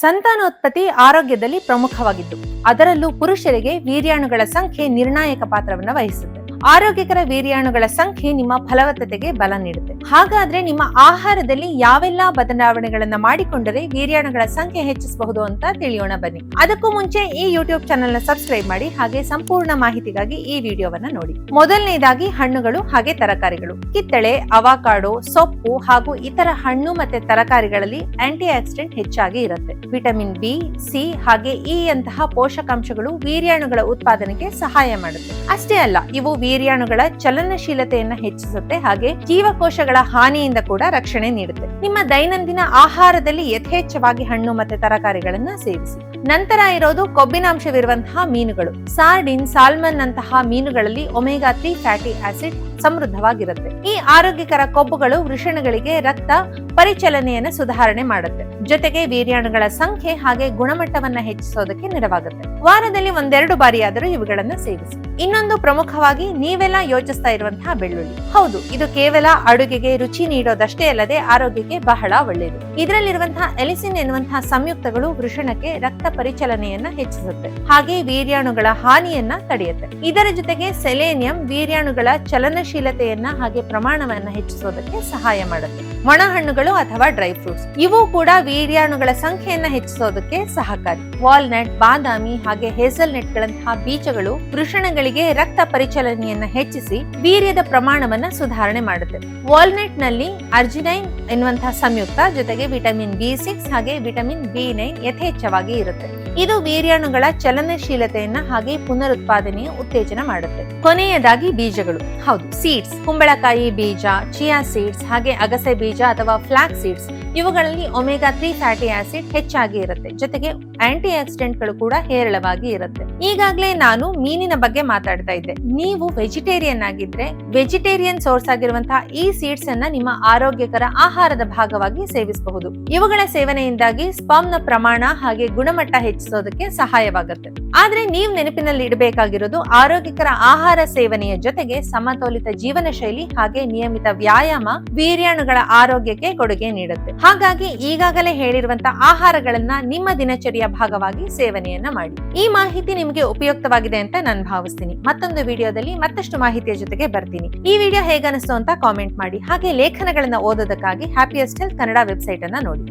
ಸಂತಾನೋತ್ಪತ್ತಿ ಆರೋಗ್ಯದಲ್ಲಿ ಪ್ರಮುಖವಾಗಿದ್ದು ಅದರಲ್ಲೂ ಪುರುಷರಿಗೆ ವೀರ್ಯಾಣುಗಳ ಸಂಖ್ಯೆ ನಿರ್ಣಾಯಕ ಪಾತ್ರವನ್ನು ವಹಿಸುತ್ತೆ. ಆರೋಗ್ಯಕರ ವೀರ್ಯಾಣುಗಳ ಸಂಖ್ಯೆ ನಿಮ್ಮ ಫಲವತ್ತತೆಗೆ ಬಲ ನೀಡುತ್ತೆ. ಹಾಗಾದ್ರೆ ನಿಮ್ಮ ಆಹಾರದಲ್ಲಿ ಯಾವೆಲ್ಲ ಬದಲಾವಣೆಗಳನ್ನ ಮಾಡಿಕೊಂಡರೆ ವೀರ್ಯಾಣುಗಳ ಸಂಖ್ಯೆ ಹೆಚ್ಚಿಸಬಹುದು ಅಂತ ತಿಳಿಯೋಣ ಬನ್ನಿ. ಅದಕ್ಕೂ ಮುಂಚೆ ಈ ಯೂಟ್ಯೂಬ್ ಚಾನೆಲ್ನ ಸಬ್ಸ್ಕ್ರೈಬ್ ಮಾಡಿ ಹಾಗೆ ಸಂಪೂರ್ಣ ಮಾಹಿತಿಗಾಗಿ ಈ ವಿಡಿಯೋವನ್ನ ನೋಡಿ. ಮೊದಲನೇದಾಗಿ ಹಣ್ಣುಗಳು ಹಾಗೆ ತರಕಾರಿಗಳು. ಕಿತ್ತಳೆ, ಅವಾಕಾಡೋ, ಸೊಪ್ಪು ಹಾಗೂ ಇತರ ಹಣ್ಣು ಮತ್ತೆ ತರಕಾರಿಗಳಲ್ಲಿ ಆಂಟಿ ಆಕ್ಸಿಡೆಂಟ್ ಹೆಚ್ಚಾಗಿ ಇರುತ್ತೆ. ವಿಟಮಿನ್ ಬಿ ಸಿ ಹಾಗೆ ಇ ಅಂತಹ ಪೋಷಕಾಂಶಗಳು ವೀರ್ಯಾಣುಗಳ ಉತ್ಪಾದನೆಗೆ ಸಹಾಯ ಮಾಡುತ್ತೆ. ಅಷ್ಟೇ ಅಲ್ಲ, ಇವು ವೀರ್ಯಾಣುಗಳ ಚಲನಶೀಲತೆಯನ್ನ ಹೆಚ್ಚಿಸುತ್ತೆ, ಹಾಗೆ ಜೀವಕೋಶಗಳ ಹಾನಿಯಿಂದ ಕೂಡ ರಕ್ಷಣೆ ನೀಡುತ್ತೆ. ನಿಮ್ಮ ದೈನಂದಿನ ಆಹಾರದಲ್ಲಿ ಯಥೇಚ್ಛವಾಗಿ ಹಣ್ಣು ಮತ್ತೆ ತರಕಾರಿಗಳನ್ನ ಸೇವಿಸಿ. ನಂತರ ಇರೋದು ಕೊಬ್ಬಿನಾಂಶವಿರುವಂತಹ ಮೀನುಗಳು. ಸಾರ್ಡಿನ್ ಸಾಲ್ಮನ್ ನಂತಹ ಮೀನುಗಳಲ್ಲಿ ಒಮೆಗಾ ತ್ರೀ ಫ್ಯಾಟಿ ಆಸಿಡ್ ಸಮೃದ್ಧವಾಗಿರುತ್ತೆ. ಈ ಆರೋಗ್ಯಕರ ಕೊಬ್ಬುಗಳು ವೃಷಣಗಳಿಗೆ ರಕ್ತ ಪರಿಚಲನೆಯನ್ನು ಸುಧಾರಣೆ ಮಾಡುತ್ತೆ. ಜೊತೆಗೆ ವೀರ್ಯಾಣುಗಳ ಸಂಖ್ಯೆ ಹಾಗೆ ಗುಣಮಟ್ಟವನ್ನ ಹೆಚ್ಚಿಸೋದಕ್ಕೆ ನೆರವಾಗುತ್ತೆ. ವಾರದಲ್ಲಿ ಒಂದೆರಡು ಬಾರಿಯಾದರೂ ಇವುಗಳನ್ನ ಸೇವಿಸಿ. ಇನ್ನೊಂದು ಪ್ರಮುಖವಾಗಿ ನೀವೆಲ್ಲ ಯೋಚಿಸ್ತಾ ಇರುವಂತಹ ಬೆಳ್ಳುಳ್ಳಿ. ಹೌದು, ಇದು ಕೇವಲ ಅಡುಗೆಗೆ ರುಚಿ ನೀಡೋದಷ್ಟೇ ಅಲ್ಲದೆ ಆರೋಗ್ಯಕ್ಕೆ ಬಹಳ ಒಳ್ಳೆಯದು. ಇದರಲ್ಲಿರುವಂತಹ ಎಲಿಸಿನ್ ಎನ್ನುವಂತಹ ಸಂಯುಕ್ತಗಳು ವೃಷಣಕ್ಕೆ ರಕ್ತ ಪರಿಚಲನೆಯನ್ನ ಹೆಚ್ಚಿಸುತ್ತೆ. ಹಾಗೆ ವೀರ್ಯಾಣುಗಳ ಹಾನಿಯನ್ನ ತಡೆಯುತ್ತೆ. ಇದರ ಜೊತೆಗೆ ಸೆಲೇನಿಯಂ ವೀರ್ಯಾಣುಗಳ ಚಲನಶೀಲತೆಯನ್ನ ಹಾಗೆ ಪ್ರಮಾಣವನ್ನ ಹೆಚ್ಚಿಸೋದಕ್ಕೆ ಸಹಾಯ ಮಾಡುತ್ತೆ. ಒಣ ಹಣ್ಣುಗಳು ಅಥವಾ ಡ್ರೈ ಫ್ರೂಟ್ಸ್. ಇವು ಕೂಡ ವೀರ್ಯಾಣುಗಳ ಸಂಖ್ಯೆಯನ್ನ ಹೆಚ್ಚಿಸೋದಕ್ಕೆ ಸಹಕಾರಿ. ವಾಲ್ನಟ್, ಬಾದಾಮಿ ಹಾಗೆ ಹೇಸಲ್ ಗಳಂತಹ ಬೀಜಗಳು ವೃಷಣಗಳಿಗೆ ರಕ್ತ ಪರಿಚಲನೆಯನ್ನ ಹೆಚ್ಚಿಸಿ ವೀರ್ಯದ ಪ್ರಮಾಣವನ್ನ ಸುಧಾರಣೆ ಮಾಡುತ್ತೆ. ವಾಲ್ನಟ್ನಲ್ಲಿ ಅರ್ಜಿನೈನ್ ಎನ್ನುವಂತಹ ಸಂಯುಕ್ತ ಜೊತೆಗೆ ವಿಟಮಿನ್ ಬಿ ಸಿಕ್ಸ್ ಹಾಗೆ ವಿಟಮಿನ್ ಬಿ ನೈನ್ ಯಥೇಚ್ಛವಾಗಿ ಇರುತ್ತೆ. ಇದು ವೀರ್ಯಾಣುಗಳ ಚಲನಶೀಲತೆಯನ್ನ ಹಾಗೆ ಪುನರುತ್ಪಾದನೆಯ ಉತ್ತೇಜನ ಮಾಡುತ್ತೆ. ಕೊನೆಯದಾಗಿ ಬೀಜಗಳು. ಹೌದು ಸೀಡ್ಸ್ ಕುಂಬಳಕಾಯಿ ಬೀಜ ಚಿಯಾ ಸೀಡ್ಸ್ ಹಾಗೆ ಅಗಸೆ ಬೀಜ ಅಥವಾ ಫ್ಲಾಕ್ ಸೀಡ್ಸ್ ಇವುಗಳಲ್ಲಿ ಒಮೆಗಾ ತ್ರೀ ಫ್ಯಾಟಿ ಆಸಿಡ್ ಹೆಚ್ಚಾಗಿ ಇರುತ್ತೆ. ಜೊತೆಗೆ ಆಂಟಿ ಆಕ್ಸಿಡೆಂಟ್ಗಳು ಕೂಡ ಹೇರಳವಾಗಿ ಇರುತ್ತೆ. ಈಗಾಗಲೇ ನಾನು ಮೀನಿನ ಬಗ್ಗೆ ಮಾತಾಡ್ತಾ ಇದ್ದೆ. ನೀವು ವೆಜಿಟೇರಿಯನ್ ಆಗಿದ್ರೆ ವೆಜಿಟೇರಿಯನ್ ಸೋರ್ಸ್ ಆಗಿರುವಂತಹ ಈ ಸೀಡ್ಸ್ ಅನ್ನ ನಿಮ್ಮ ಆರೋಗ್ಯಕರ ಆಹಾರದ ಭಾಗವಾಗಿ ಸೇವಿಸಬಹುದು. ಇವುಗಳ ಸೇವನೆಯಿಂದಾಗಿ ಸ್ಪಮ್ನ ಪ್ರಮಾಣ ಹಾಗೆ ಗುಣಮಟ್ಟ ಹೆಚ್ಚಿಸೋದಕ್ಕೆ ಸಹಾಯವಾಗುತ್ತೆ. ಆದ್ರೆ ನೀವು ನೆನಪಿನಲ್ಲಿ ಇಡಬೇಕಾಗಿರೋದು ಆರೋಗ್ಯಕರ ಆಹಾರ ಸೇವನೆಯ ಜೊತೆಗೆ ಸಮತೋಲಿತ ಜೀವನ ಶೈಲಿ ಹಾಗೆ ನಿಯಮಿತ ವ್ಯಾಯಾಮ ವೀರ್ಯಾಣುಗಳ ಆರೋಗ್ಯಕ್ಕೆ ಕೊಡುಗೆ ನೀಡುತ್ತೆ. ಹಾಗಾಗಿ ಈಗಾಗಲೇ ಹೇಳಿರುವಂತಹ ಆಹಾರಗಳನ್ನ ನಿಮ್ಮ ದಿನಚರಿಯ ಭಾಗವಾಗಿ ಸೇವನೆಯನ್ನ ಮಾಡಿ. ಈ ಮಾಹಿತಿ ನಿಮಗೆ ಉಪಯುಕ್ತವಾಗಿದೆ ಅಂತ ನಾನು ಭಾವಿಸ್ತೀನಿ. ಮತ್ತೊಂದು ವಿಡಿಯೋದಲ್ಲಿ ಮತ್ತಷ್ಟು ಮಾಹಿತಿಯ ಜೊತೆಗೆ ಬರ್ತೀನಿ. ಈ ವಿಡಿಯೋ ಹೇಗನಿಸ್ತು ಅಂತ ಕಾಮೆಂಟ್ ಮಾಡಿ. ಹಾಗೆ ಲೇಖನಗಳನ್ನ ಓದೋದಕ್ಕಾಗಿ ಹ್ಯಾಪಿಯಸ್ಟ್ ಹೆಲ್ತ್ ಕನ್ನಡ ವೆಬ್ಸೈಟ್ ಅನ್ನ ನೋಡಿ.